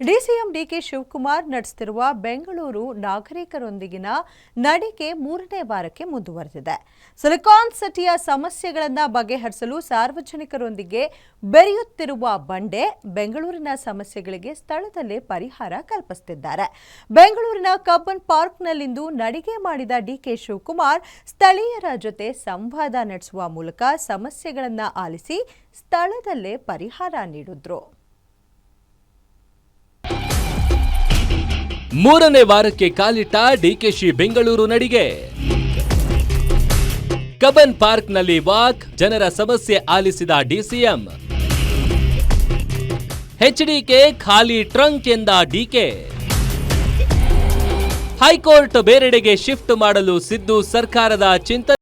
DCM DK Shivakumar ನಡೆಸುತ್ತಿರುವ ಬೆಂಗಳೂರು ನಾಗರಿಕರೊಂದಿಗಿನ ನಡಿಗೆ ಮೂರನೇ ವಾರಕ್ಕೆ ಮುಂದುವರೆದಿದೆ. ಸಿಲಿಕಾನ್ ಸಿಟಿಯ ಸಮಸ್ಯೆಗಳನ್ನು ಬಗೆಹರಿಸಲು ಸಾರ್ವಜನಿಕರೊಂದಿಗೆ ಬೆರೆಯುತ್ತಿರುವ ಬಂಡೆ ಬೆಂಗಳೂರಿನ ಸಮಸ್ಯೆಗಳಿಗೆ ಸ್ಥಳದಲ್ಲೇ ಪರಿಹಾರ ಕಲ್ಪಿಸುತ್ತಿದ್ದಾರೆ ಬೆಂಗಳೂರಿನ ಕಬ್ಬನ್ ಪಾರ್ಕ್ನಲ್ಲಿಂದು ನಡಿಗೆ ಮಾಡಿದ ಡಿಕೆ ಶಿವಕುಮಾರ್ ಸ್ಥಳೀಯರ ಜೊತೆ ಸಂವಾದ ನಡೆಸುವ ಮೂಲಕ ಸಮಸ್ಯೆಗಳನ್ನು ಆಲಿಸಿ ಸ್ಥಳದಲ್ಲೇ ಪರಿಹಾರ ನೀಡಿದ್ರು. ಮೂರನೇ ವಾರಕ್ಕೆ ಕಾಲಿಟ್ಟ ಡಿಕೆಶಿ ಬೆಂಗಳೂರು ನಡಿಗೆ. ಕಬನ್ ಪಾರ್ಕ್ನಲ್ಲಿ ವಾಕ್, ಜನರ ಸಮಸ್ಯೆ ಆಲಿಸಿದ ಡಿಸಿಎಂ ಎಚ್ಡಿಕೆ ಖಾಲಿ ಟ್ರಂಕ್ ಎಂದ ಡಿಕೆ ಹೈಕೋರ್ಟ್ ಬೇರೆಡೆಗೆ ಶಿಫ್ಟ್ ಮಾಡಲು ಸಿದ್ದು ಸರ್ಕಾರದ ಚಿಂತನೆ.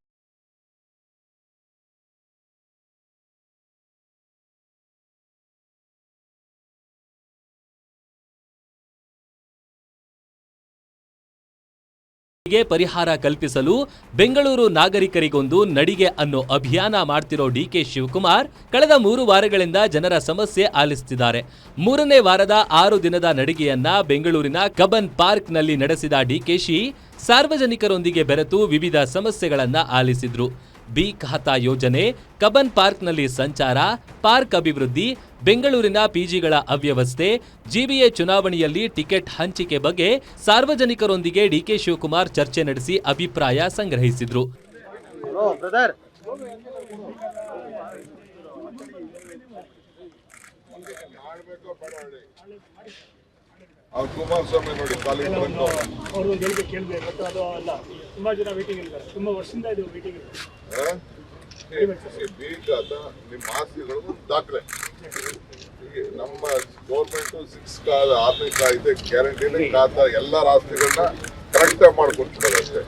ಪರಿಹಾರ ಕಲ್ಪಿಸಲು ಬೆಂಗಳೂರು ನಾಗರಿಕರಿಗೊಂದು ನಡಿಗೆ ಅನ್ನೋ ಅಭಿಯಾನ ಮಾಡ್ತಿರೋ ಡಿಕೆ ಶಿವಕುಮಾರ್ ಕಳೆದ ಮೂರು ವಾರಗಳಿಂದ ಜನರ ಸಮಸ್ಯೆ ಆಲಿಸುತ್ತಿದ್ದಾರೆ ಮೂರನೇ ವಾರದ ಆರು ದಿನದ ನಡಿಗೆಯನ್ನ ಬೆಂಗಳೂರಿನ ಕಬನ್ ಪಾರ್ಕ್ನಲ್ಲಿ ನಡೆಸಿದ ಡಿಕೆಶಿ ಸಾರ್ವಜನಿಕರೊಂದಿಗೆ ಬೆರೆತು ವಿವಿಧ ಸಮಸ್ಯೆಗಳನ್ನ ಆಲಿಸಿದ್ರು. ಬಿ ಖಾತಾ ಯೋಜನೆ, ಕಬನ್ ಪಾರ್ಕ್ನಲ್ಲಿ ಸಂಚಾರ, ಪಾರ್ಕ್ ಅಭಿವೃದ್ಧಿ, ಬೆಂಗಳೂರಿನ ಪಿಜಿಗಳ ಅವ್ಯವಸ್ಥೆ ಜಿಬಿಎ ಚುನಾವಣೆಯಲ್ಲಿ ಟಿಕೆಟ್ ಹಂಚಿಕೆ ಬಗ್ಗೆ ಸಾರ್ವಜನಿಕರೊಂದಿಗೆ ಡಿಕೆ ಶಿವಕುಮಾರ್ ಚರ್ಚೆ ನಡೆಸಿ ಅಭಿಪ್ರಾಯ ಸಂಗ್ರಹಿಸಿದರು. ಅವ್ರು ಕುಮಾರಸ್ವಾಮಿ ನೋಡಿ ಕಾಲೇಜ್ ಬಂದು ಅವರು ಹೇಳಿಕೆ ಕೇಳಬೇಕು ಮತ್ತು ಅದು ಅಲ್ಲ. ತುಂಬ ಜನ ವೇಟಿಂಗ್ ಇರ್ತಾರೆ. ತುಂಬ ವರ್ಷದಿಂದ ಇದು ವೇಟಿಂಗ್ ಬೀಗ ನಿಮ್ಮ ಆಸ್ತಿಗಳು ದಾಖಲೆ. ನಮ್ಮ ಗೌರ್ಮೆಂಟು ಸಿಕ್ಸ್ ಕಾ ಆರನೇ ಕಾ ಇದೆ ಗ್ಯಾರಂಟಿ ಖಾತಾ ಎಲ್ಲರ ಆಸ್ತಿಗಳನ್ನ ಕರೆಕ್ಟಾಗಿ ಮಾಡ್ಕೊಡ್ತಾರೆ ಅಷ್ಟೇ.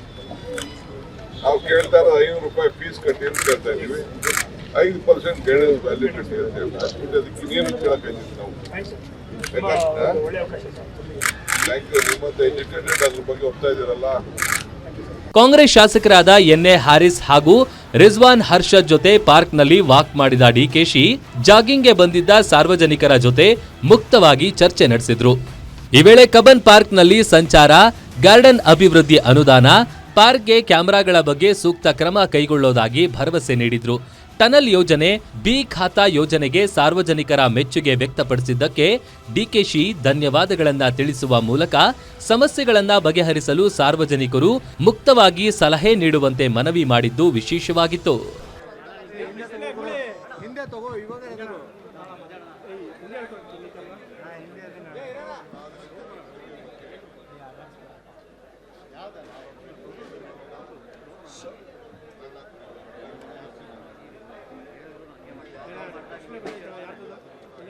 ನಾವು ಕೇಳ್ತಾ ಇರೋದು ಐನೂರು ರೂಪಾಯಿ ಫೀಸ್ ಕಟ್ಟಿ ಅಂತ ಕೇಳ್ತಾ ಇದೀವಿ ಐದು ಪರ್ಸೆಂಟ್ ಬೇಳೆ ವ್ಯಾಲ್ಯೂ ಕಟ್ಟಿ ಅಂತ ಹೇಳ್ತಾರೆ. ಅದಕ್ಕೆ ಇನ್ನೇನು ಕೇಳಕ್ಕೆ ನಾವು. ಕಾಂಗ್ರೆಸ್ ಶಾಸಕರಾದ ಎನ್ಎ ಹ್ಯಾರಿಸ್ ಹಾಗೂ ರಿಜ್ವಾನ್ ಹರ್ಷದ್ ಜೊತೆ ಪಾರ್ಕ್ನಲ್ಲಿ ವಾಕ್ ಮಾಡಿದ ಡಿಕೆಶಿ ಜಾಗಿಂಗ್ಗೆ ಬಂದಿದ್ದ ಸಾರ್ವಜನಿಕರ ಜೊತೆ ಮುಕ್ತವಾಗಿ ಚರ್ಚೆ ನಡೆಸಿದ್ರು. ಈ ವೇಳೆ ಕಬನ್ ಪಾರ್ಕ್ನಲ್ಲಿ ಸಂಚಾರ ಗಾರ್ಡನ್ ಅಭಿವೃದ್ಧಿ ಅನುದಾನ ಪಾರ್ಕ್ಗೆ ಕ್ಯಾಮೆರಾಗಳ ಬಗ್ಗೆ ಸೂಕ್ತ ಕ್ರಮ ಕೈಗೊಳ್ಳೋದಾಗಿ ಭರವಸೆ ನೀಡಿದ್ರು. ಟನಲ್ ಯೋಜನೆ, ಬಿ ಖಾತಾ ಯೋಜನೆಗೆ ಸಾರ್ವಜನಿಕರ ಮೆಚ್ಚುಗೆ ವ್ಯಕ್ತಪಡಿಸಿದ್ದಕ್ಕೆ ಡಿಕೆಶಿ ಧನ್ಯವಾದಗಳನ್ನ ತಿಳಿಸುವ ಮೂಲಕ ಸಮಸ್ಯೆಗಳನ್ನ ಬಗೆಹರಿಸಲು ಸಾರ್ವಜನಿಕರು ಮುಕ್ತವಾಗಿ ಸಲಹೆ ನೀಡುವಂತೆ ಮನವಿ ಮಾಡಿದ್ದು ವಿಶೇಷವಾಗಿತ್ತು.